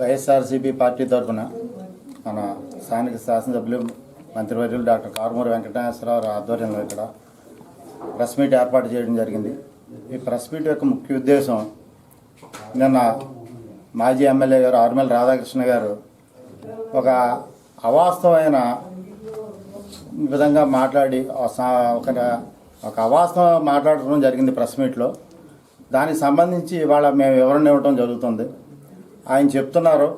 YSRCP party తరఫున మన స్థానిక శాసనసభ్యులు మంత్రివర్యులు డాక్టర్ కారుమూరి వెంకటేశ్వరరావు ఆధ్వర్యంలో ఇక్కడ ప్రెస్ మీట్ ఏర్పాటు చేయడం జరిగింది. ఈ ప్రెస్ మీట్ యొక్క ముఖ్య ఉద్దేశం నిన్న మాజీ ఎమ్మెల్యే గారు ఆర్మల్ రాధాకృష్ణ గారు ఒక అవాస్తవమైన విధంగా మాట్లాడి ఒక ఒక అవాస్తవం మాట్లాడటం జరిగింది ప్రెస్ మీట్లో. దానికి సంబంధించి ఇవాళ మేము వివరణ ఇవ్వటం జరుగుతుంది. ఆయన చెప్తున్నారు.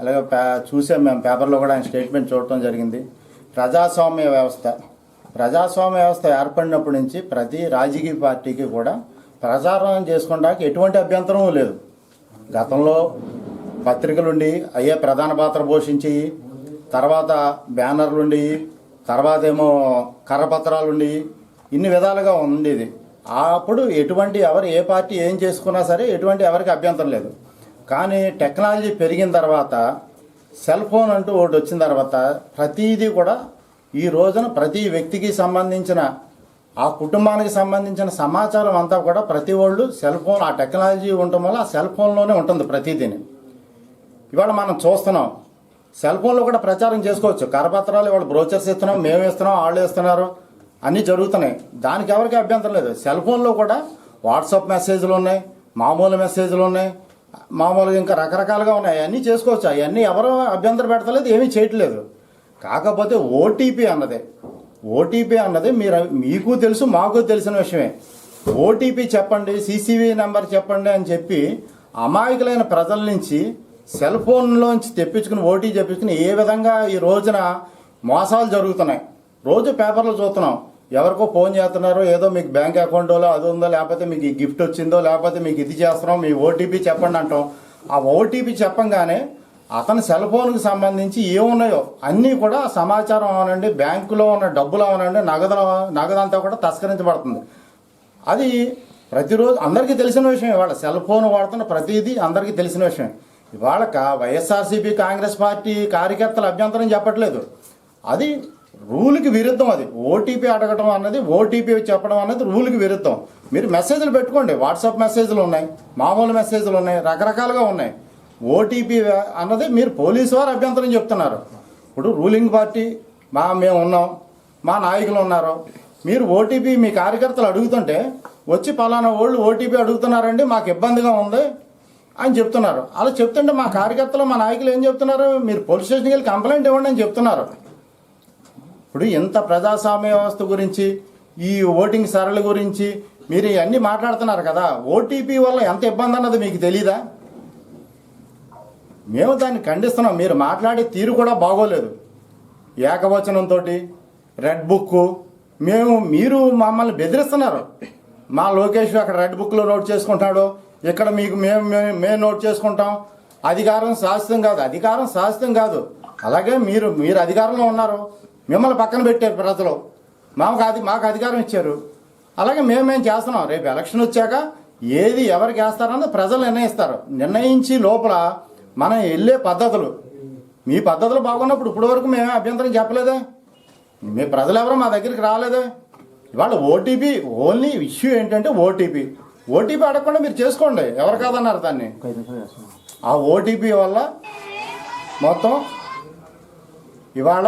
అలాగే పే చూసాం మేము పేపర్లో కూడా ఆయన స్టేట్మెంట్ చూడటం జరిగింది. ప్రజాస్వామ్య వ్యవస్థ. ప్రజాస్వామ్య వ్యవస్థ ఏర్పడినప్పటి నుంచి ప్రతి రాజకీయ పార్టీకి కూడా ప్రచారం చేసుకోవడానికి ఎటువంటి అభ్యంతరం లేదు. గతంలో పత్రికలుండి అయ్యే ప్రధాన పాత్ర పోషించి తర్వాత బ్యానర్లుండి తర్వాత ఏమో కర్రపత్రాలుండి ఇన్ని విధాలుగా ఉండేది అప్పుడు ఎటువంటి ఎవరు ఏ పార్టీ ఏం చేసుకున్నా సరే ఎటువంటి ఎవరికి అభ్యంతరం లేదు. కానీ టెక్నాలజీ పెరిగిన తర్వాత సెల్ ఫోన్ అంటూ ఒకటి వచ్చిన తర్వాత ప్రతిదీ కూడా ఈ రోజున ప్రతి వ్యక్తికి సంబంధించిన ఆ కుటుంబానికి సంబంధించిన సమాచారం అంతా కూడా ప్రతి వాళ్ళు సెల్ ఫోన్ ఆ టెక్నాలజీ ఉండటం వల్ల ఆ సెల్ ఫోన్లోనే ఉంటుంది ప్రతిదీని. ఇవాళ మనం చూస్తున్నాం సెల్ ఫోన్లో కూడా ప్రచారం చేసుకోవచ్చు. కరపత్రాలు ఇవాళ బ్రోచర్స్ ఇస్తున్నాం మేము ఇస్తున్నాం వాళ్ళు ఇస్తున్నారు. అన్నీ జరుగుతున్నాయి. దానికి ఎవరికి అభ్యంతరం లేదు. సెల్ ఫోన్లో కూడా వాట్సాప్ మెసేజ్లు ఉన్నాయి మామూలు మెసేజ్లు ఉన్నాయి మామూలుగా ఇంకా రకరకాలుగా ఉన్నాయి. అన్నీ చేసుకోవచ్చు. అవన్నీ ఎవరు అభ్యంతరం పెడతలేదు ఏమీ చేయట్లేదు. కాకపోతే ఓటీపీ అన్నదే. ఓటీపీ అన్నది మీరు మీకు తెలుసు మాకు తెలిసిన విషయమే. ఓటీపీ చెప్పండి సీసీవీ నెంబర్ చెప్పండి అని చెప్పి అమాయకులైన ప్రజల నుంచి సెల్ ఫోన్లోంచి తెప్పించుకుని ఓటీ తెప్పించుకుని ఏ విధంగా ఈ రోజున మోసాలు జరుగుతున్నాయి. రోజు పేపర్లు చూస్తున్నాం. ఎవరికో ఫోన్ చేస్తున్నారో ఏదో మీకు బ్యాంక్ అకౌంటో అది ఉందో లేకపోతే మీకు ఈ గిఫ్ట్ వచ్చిందో లేకపోతే మీకు ఇది చేస్తున్నాం మీ ఓటీపీ చెప్పండి అంటాం. ఆ ఓటీపీ చెప్పంగానే అతని సెల్ ఫోన్కి సంబంధించి ఏమున్నాయో అన్నీ కూడా సమాచారం అవనండి బ్యాంకులో ఉన్న డబ్బులు అవనండి నగదు నగదంతా కూడా తస్కరించబడుతుంది. అది ప్రతిరోజు అందరికీ తెలిసిన విషయం ఇవాళ సెల్ ఫోన్ వాడుతున్న ప్రతిదీ అందరికీ తెలిసిన విషయం. ఇవాళ వైఎస్ఆర్సీపీ కాంగ్రెస్ పార్టీ కార్యకర్తల అభ్యంతరం చెప్పట్లేదు. అది రూల్కి విరుద్ధం అది. ఓటీపీ అడగటం అన్నది ఓటీపీ చెప్పడం అన్నది రూల్కి విరుద్ధం. మీరు మెసేజ్లు పెట్టుకోండి. వాట్సాప్ మెసేజ్లు ఉన్నాయి మామూలు మెసేజ్లు ఉన్నాయి రకరకాలుగా ఉన్నాయి. ఓటీపీ అన్నది మీరు పోలీసు వారు అభ్యంతరం చెప్తున్నారు. ఇప్పుడు రూలింగ్ పార్టీ మా మేము ఉన్నాం మా నాయకులు ఉన్నారు. మీరు ఓటీపీ మీ కార్యకర్తలు అడుగుతుంటే వచ్చి పలానా వాళ్ళు ఓటీపీ అడుగుతున్నారండి మాకు ఇబ్బందిగా ఉంది అని చెప్తున్నారు. అలా చెప్తుంటే మా కార్యకర్తలు మా నాయకులు ఏం చెప్తున్నారు? మీరు పోలీస్ స్టేషన్కి వెళ్ళి కంప్లైంట్ ఇవ్వండి అని చెప్తున్నారు. ఇప్పుడు ఇంత ప్రజాస్వామ్య వ్యవస్థ గురించి ఈ ఓటింగ్ సరళి గురించి మీరు ఇవన్నీ మాట్లాడుతున్నారు కదా ఓటీపీ వల్ల ఎంత ఇబ్బంది అన్నది మీకు తెలీదా? మేము దాన్ని ఖండిస్తున్నాం. మీరు మాట్లాడే తీరు కూడా బాగోలేదు. ఏకవచనంతో రెడ్ బుక్ మేము మీరు మమ్మల్ని బెదిరిస్తున్నారు. మా లోకేష్ అక్కడ రెడ్ బుక్లో నోట్ చేసుకుంటాడు ఇక్కడ మీకు మేము మేము మేము నోట్ చేసుకుంటాం. అధికారం శాశ్వతం కాదు. అధికారం శాశ్వతం కాదు. అలాగే మీరు మీరు అధికారంలో ఉన్నారు. మిమ్మల్ని పక్కన పెట్టారు ప్రజలు. మాకు అది మాకు అధికారం ఇచ్చారు. అలాగే మేము చేస్తున్నాం? రేపు ఎలక్షన్ వచ్చాక ఏది ఎవరికి వేస్తారన్నది ప్రజలు నిర్ణయిస్తారు. నిర్ణయించి లోపల మనం వెళ్ళే పద్ధతులు. మీ పద్ధతులు బాగున్నప్పుడు ఇప్పటి వరకు మేమే అభ్యంతరం చెప్పలేదే? మీ ప్రజలు ఎవరో మా దగ్గరికి రాలేదే? ఇవాళ ఓటీపీ ఓన్లీ ఇష్యూ ఏంటంటే ఓటీపీ ఓటీపీ అడగకుండా మీరు చేసుకోండి. ఎవరు కాదన్నారు దాన్ని? ఆ ఓటీపీ వల్ల మొత్తం ఇవాళ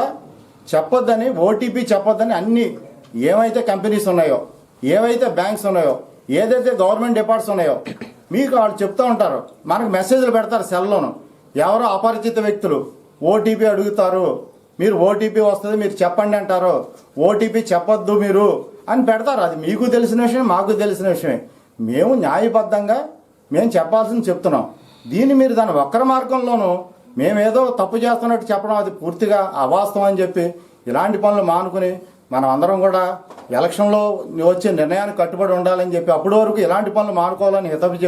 చెప్పొద్దని ఓటీపీ చెప్పొద్దని అన్ని ఏమైతే కంపెనీస్ ఉన్నాయో ఏవైతే బ్యాంక్స్ ఉన్నాయో ఏదైతే గవర్నమెంట్ డిపార్ట్స్ ఉన్నాయో మీకు వాళ్ళు చెప్తూ ఉంటారు. మనకు మెసేజ్లు పెడతారు సెల్లోను. ఎవరో అపరిచిత వ్యక్తులు ఓటీపీ అడుగుతారు. మీరు ఓటీపీ వస్తుంది మీరు చెప్పండి అంటారు. ఓటీపీ చెప్పొద్దు మీరు అని పెడతారు. అది మీకు తెలిసిన విషయం మాకు తెలిసిన విషయమే. మేము న్యాయబద్ధంగా మేము చెప్పాల్సింది చెప్తున్నాం. దీన్ని మీరు దాని వక్ర మార్గంలోనూ మేమేదో తప్పు చేస్తున్నట్టు చెప్పడం అది పూర్తిగా అవాస్తవం అని చెప్పి ఇలాంటి పనులు మానుకుని మనం అందరం కూడా ఎలక్షన్లో వచ్చే నిర్ణయానికి కట్టుబడి ఉండాలని చెప్పి అప్పటి వరకు ఇలాంటి పనులు మానుకోవాలని హితవు